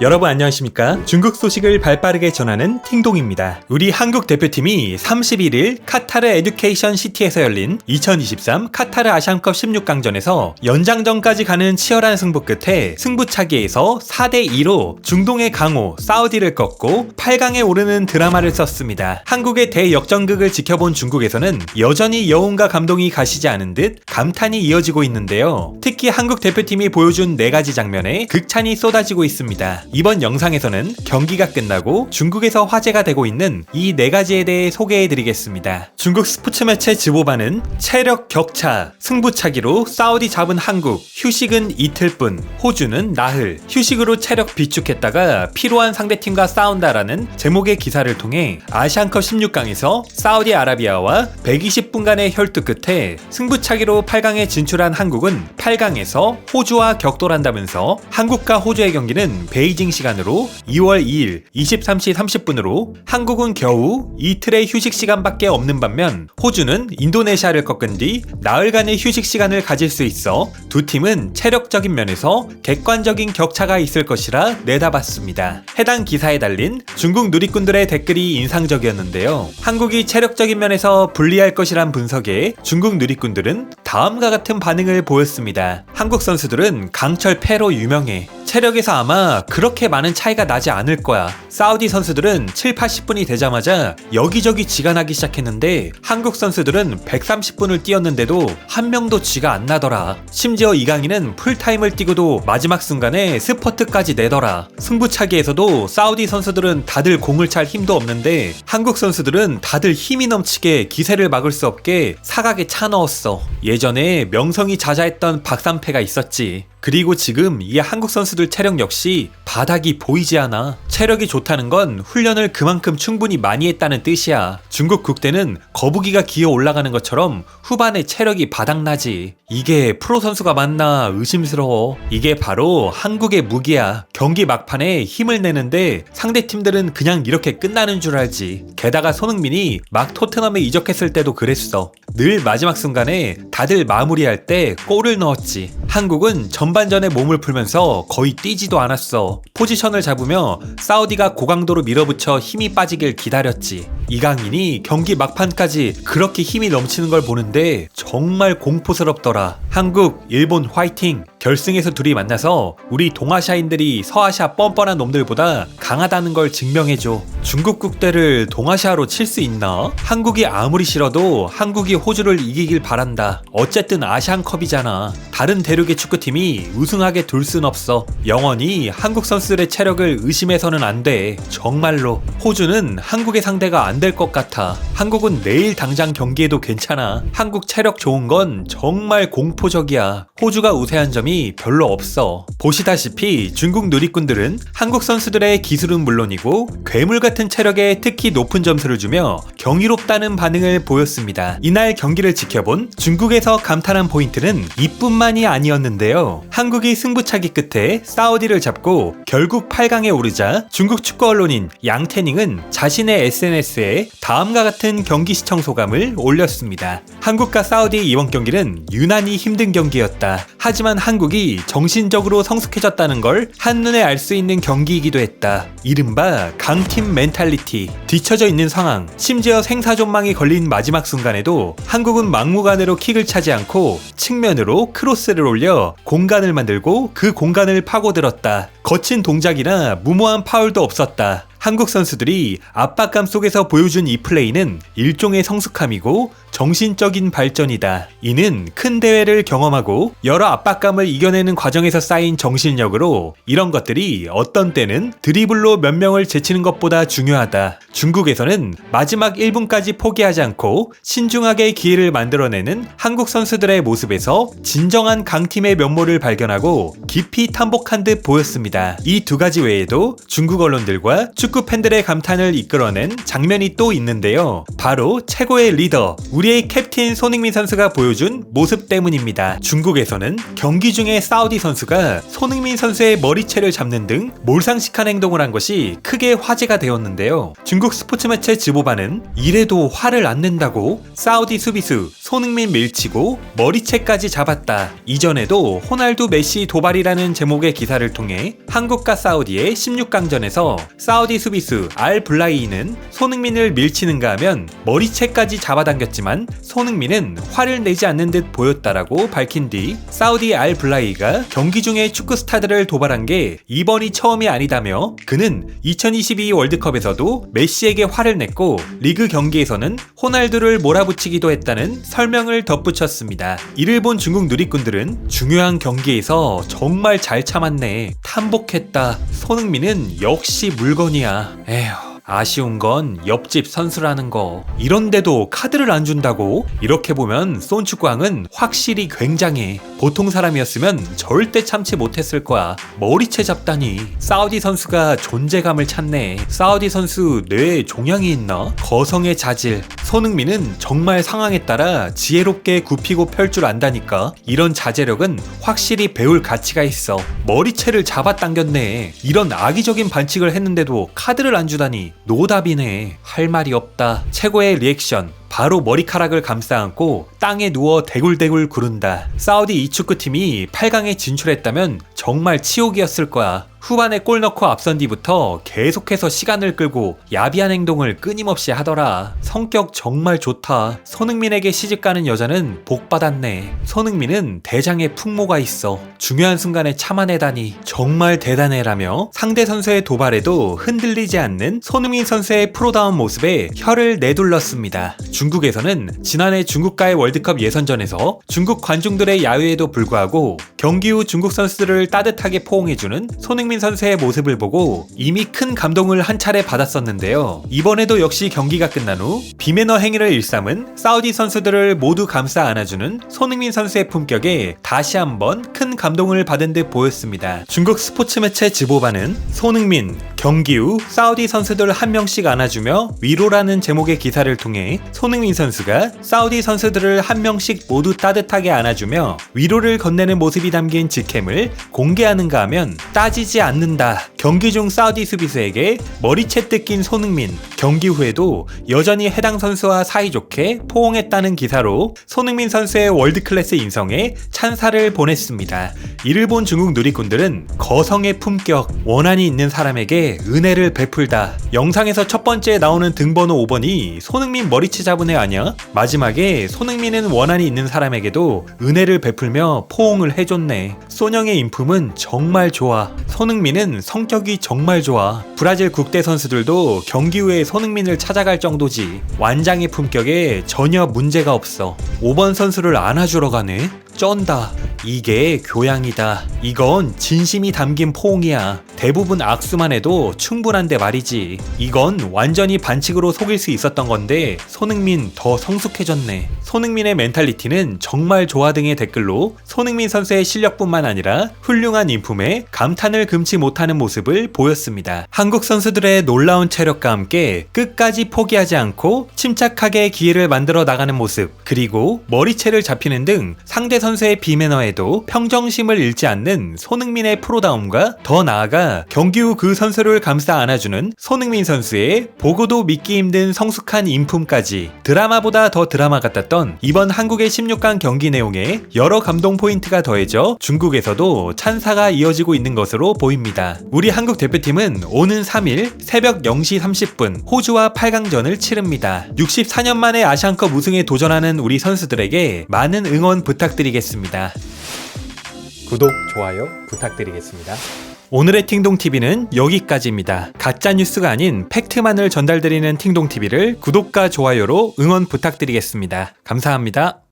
여러분 안녕하십니까? 중국 소식을 발빠르게 전하는 팅동입니다. 우리 한국 대표팀이 31일 카타르 에듀케이션 시티에서 열린 2023 카타르 아시안컵 16강전에서 연장전까지 가는 치열한 승부 끝에 승부차기에서 4대 2로 중동의 강호 사우디를 꺾고 8강에 오르는 드라마를 썼습니다. 한국의 대역전극을 지켜본 중국에서는 여전히 여운과 감동이 가시지 않은 듯 감탄이 이어지고 있는데요. 특히 한국 대표팀이 보여준 네 가지 장면에 극찬이 쏟아지고 있습니다. 이번 영상에서는 경기가 끝나고 중국에서 화제가 되고 있는 이 네 가지에 대해 소개해 드리겠습니다. 중국 스포츠 매체 즈보바는 체력 격차, 승부차기로 사우디 잡은 한국, 휴식은 이틀뿐, 호주는 나흘, 휴식으로 체력 비축했다가 필요한 상대팀과 싸운다라는 제목의 기사를 통해 아시안컵 16강에서 사우디아라비아와 120분간의 혈투 끝에 승부차기로 8강에 진출한 한국은 8강에서 호주와 격돌한다면서 한국과 호주의 경기는 베이징 시간으로 2월 2일 23시 30분으로 한국은 겨우 이틀의 휴식 시간밖에 없는 반면 호주는 인도네시아를 꺾은 뒤 나흘간의 휴식 시간을 가질 수 있어 두 팀은 체력적인 면에서 객관적인 격차가 있을 것이라 내다봤습니다. 해당 기사에 달린 중국 누리꾼들의 댓글이 인상적이었는데요. 한국이 체력적인 면에서 불리할 것이란 분석에 중국 누리꾼들은 다음과 같은 반응을 보였습니다. 한국 선수들은 강철 패로 유명해. 체력에서 아마 그렇게 많은 차이가 나지 않을 거야. 사우디 선수들은 7, 80분이 되자마자 여기저기 지가 나기 시작했는데 한국 선수들은 130분을 뛰었는데도 한 명도 지가 안 나더라. 심지어 이강인은 풀타임을 뛰고도 마지막 순간에 스퍼트까지 내더라. 승부차기에서도 사우디 선수들은 다들 공을 찰 힘도 없는데 한국 선수들은 다들 힘이 넘치게 기세를 막을 수 없게 사각에 차 넣었어. 예전에 명성이 자자했던 박삼패가 있었지. 그리고 지금 이 한국 선수들 체력 역시 바닥이 보이지 않아. 체력이 좋다는 건 훈련을 그만큼 충분히 많이 했다는 뜻이야. 중국 국대는 거북이가 기어 올라가는 것처럼 후반에 체력이 바닥나지. 이게 프로 선수가 맞나 의심스러워. 이게 바로 한국의 무기야. 경기 막판에 힘을 내는데 상대 팀들은 그냥 이렇게 끝나는 줄 알지. 게다가 손흥민이 막 토트넘에 이적했을 때도 그랬어. 늘 마지막 순간에 다들 마무리할 때 골을 넣었지. 한국은 전반전에 몸을 풀면서 거의 뛰지도 않았어. 포지션을 잡으며 사우디가 고강도로 밀어붙여 힘이 빠지길 기다렸지. 이강인이 경기 막판까지 그렇게 힘이 넘치는 걸 보는데 정말 공포스럽더라. 한국, 일본 화이팅! 결승에서 둘이 만나서 우리 동아시아인들이 서아시아 뻔뻔한 놈들보다 강하다는 걸 증명해줘. 중국 국대를 동아시아로 칠 수 있나? 한국이 아무리 싫어도 한국이 호주를 이기길 바란다. 어쨌든 아시안컵이잖아. 다른 대륙의 축구팀이 우승하게 둘 순 없어. 영원히 한국 선수들의 체력을 의심해서는 안 돼. 정말로. 호주는 한국의 상대가 안 될 것 같아. 한국은 내일 당장 경기에도 괜찮아. 한국 체력 좋은 건 정말 공포적이야. 호주가 우세한 점이 별로 없어. 보시다시피 중국 누리꾼들은 한국 선수들의 기술은 물론이고 괴물 같은 체력에 특히 높은 점수를 주며 경이롭다는 반응을 보였습니다. 이날 경기를 지켜본 중국에서 감탄한 포인트는 이뿐만이 아니었는데요. 한국이 승부차기 끝에 사우디를 잡고 결국 8강에 오르자 중국 축구 언론인 양태닝은 자신의 SNS에 다음과 같은 경기 시청 소감을 올렸습니다. 한국과 사우디 이번 경기는 유난히 힘든 경기였다. 하지만 한 국이 정신적으로 성숙해졌다는 걸 한눈에 알 수 있는 경기이기도 했다. 이른바 강팀 멘탈리티. 뒤처져 있는 상황, 심지어 생사 존망이 걸린 마지막 순간에도 한국은 막무가내로 킥을 차지 않고 측면으로 크로스를 올려 공간을 만들고 그 공간을 파고들었다. 거친 동작이나 무모한 파울도 없었다. 한국 선수들이 압박감 속에서 보여준 이 플레이는 일종의 성숙함이고 정신적인 발전이다. 이는 큰 대회를 경험하고 여러 압박감을 이겨내는 과정에서 쌓인 정신력으로 이런 것들이 어떤 때는 드리블로 몇 명을 제치는 것보다 중요하다. 중국에서는 마지막 1분까지 포기하지 않고 신중하게 기회를 만들어내는 한국 선수들의 모습에서 진정한 강팀의 면모를 발견하고 깊이 탐복한 듯 보였습니다. 이 두 가지 외에도 중국 언론들과 축구 축구 팬들의 감탄을 이끌어낸 장면이 또 있는데요. 바로 최고의 리더, 우리의 캡틴 손흥민 선수가 보여준 모습 때문입니다. 중국에서는 경기 중에 사우디 선수가 손흥민 선수의 머리채를 잡는 등 몰상식한 행동을 한 것이 크게 화제가 되었는데요. 중국 스포츠 매체 지보반은 이래도 화를 안 낸다고 사우디 수비수 손흥민 밀치고 머리채까지 잡았다. 이전에도 호날두 메시 도발이라는 제목의 기사를 통해 한국과 사우디의 16강전에서 사우디 수비수 알 블라이는 손흥민을 밀치는가 하면 머리채까지 잡아당겼지만 손흥민은 화를 내지 않는 듯 보였다라고 밝힌 뒤 사우디 알 블라이가 경기 중에 축구 스타들을 도발한 게 이번이 처음이 아니다며 그는 2022 월드컵에서도 메시에게 화를 냈고 리그 경기에서는 호날두를 몰아붙이기도 했다는 설명을 덧붙였습니다. 이를 본 중국 누리꾼들은 중요한 경기에서 정말 잘 참았네. 탐복했다. 손흥민은 역시 물건이야. 에휴. 아쉬운 건 옆집 선수라는 거. 이런데도 카드를 안 준다고? 이렇게 보면 손축광은 확실히 굉장해. 보통 사람이었으면 절대 참지 못했을 거야. 머리채 잡다니. 사우디 선수가 존재감을 찾네. 사우디 선수 뇌에 종양이 있나? 거성의 자질. 손흥민은 정말 상황에 따라 지혜롭게 굽히고 펼 줄 안다니까. 이런 자제력은 확실히 배울 가치가 있어. 머리채를 잡아당겼네. 이런 악의적인 반칙을 했는데도 카드를 안 주다니. 노답이네. 할 말이 없다. 최고의 리액션. 바로 머리카락을 감싸 안고 땅에 누워 대굴대굴 구른다. 사우디 이 축구팀이 8강에 진출했다면 정말 치욕이었을 거야. 후반에 골 넣고 앞선 뒤부터 계속해서 시간을 끌고 야비한 행동을 끊임없이 하더라. 성격 정말 좋다. 손흥민에게 시집가는 여자는 복 받았네. 손흥민은 대장에 풍모가 있어. 중요한 순간에 참아내다니 정말 대단해라며 상대 선수의 도발에도 흔들리지 않는 손흥민 선수의 프로다운 모습에 혀를 내둘렀습니다. 중국에서는 지난해 중국과의 월드컵 예선전에서 중국 관중들의 야유에도 불구하고 경기 후 중국 선수들을 따뜻하게 포옹해주는 손흥민 선수의 모습을 보고 이미 큰 감동을 한 차례 받았었는데요. 이번에도 역시 경기가 끝난 후 비매너 행위를 일삼은 사우디 선수들을 모두 감싸 안아주는 손흥민 선수의 품격에 다시 한번 큰 감동을 받은 듯 보였습니다. 중국 스포츠 매체 지보반은 손흥민 경기 후 사우디 선수들 한 명씩 안아주며 위로라는 제목의 기사를 통해 손 흥민 선수가 사우디 선수들을 한 명씩 모두 따뜻하게 안아주며 위로를 건네는 모습이 담긴 직캠을 공개하는가 하면 따지지 않는다. 경기 중 사우디 수비수에게 머리채 뜯긴 손흥민 경기 후에도 여전히 해당 선수와 사이좋게 포옹했다는 기사로 손흥민 선수의 월드클래스 인성에 찬사를 보냈습니다. 이를 본 중국 누리꾼들은 거성의 품격, 원한이 있는 사람에게 은혜를 베풀다. 영상에서 첫 번째 나오는 등번호 5번이 손흥민 머리채 잡은 애 아니야? 마지막에 손흥민은 원한이 있는 사람에게도 은혜를 베풀며 포옹을 해줬네. 소령의 인품은 정말 좋아. 손흥민은 성격이 정말 좋아. 브라질 국대 선수들도 경기 후에 손흥민을 찾아갈 정도지. 완장의 품격에 전혀 문제가 없어. 5번 선수를 안아주러 가네? 쩐다. 이게 교양이다. 이건 진심이 담긴 포옹이야. 대부분 악수만 해도 충분한데 말이지. 이건 완전히 반칙으로 속일 수 있었던 건데 손흥민 더 성숙해졌네. 손흥민의 멘탈리티는 정말 좋아 등의 댓글로 손흥민 선수의 실력뿐만 아니라 훌륭한 인품에 감탄을 금치 못하는 모습을 보였습니다. 한국 선수들의 놀라운 체력과 함께 끝까지 포기하지 않고 침착하게 기회를 만들어 나가는 모습, 그리고 머리채를 잡히는 등 상대 선 수의 비매너에도 평정심을 잃지 않는 손흥민의 프로다움과 더 나아가 경기 후 그 선수를 감싸 안아주는 손흥민 선수의 보고도 믿기 힘든 성숙한 인품까지 드라마보다 더 드라마 같았던 이번 한국의 16강 경기 내용에 여러 감동 포인트가 더해져 중국에서도 찬사가 이어지고 있는 것으로 보입니다. 우리 한국 대표팀은 오는 3일 새벽 0시 30분 호주와 8강전을 치릅니다. 64년 만에 아시안컵 우승에 도전하는 우리 선수들에게 많은 응원 부탁드리겠습니다. 구독, 좋아요 부탁드리겠습니다. 오늘의 팅동TV는 여기까지입니다. 가짜 뉴스가 아닌 팩트만을 전달드리는 팅동TV를 구독과 좋아요로 응원 부탁드리겠습니다. 감사합니다.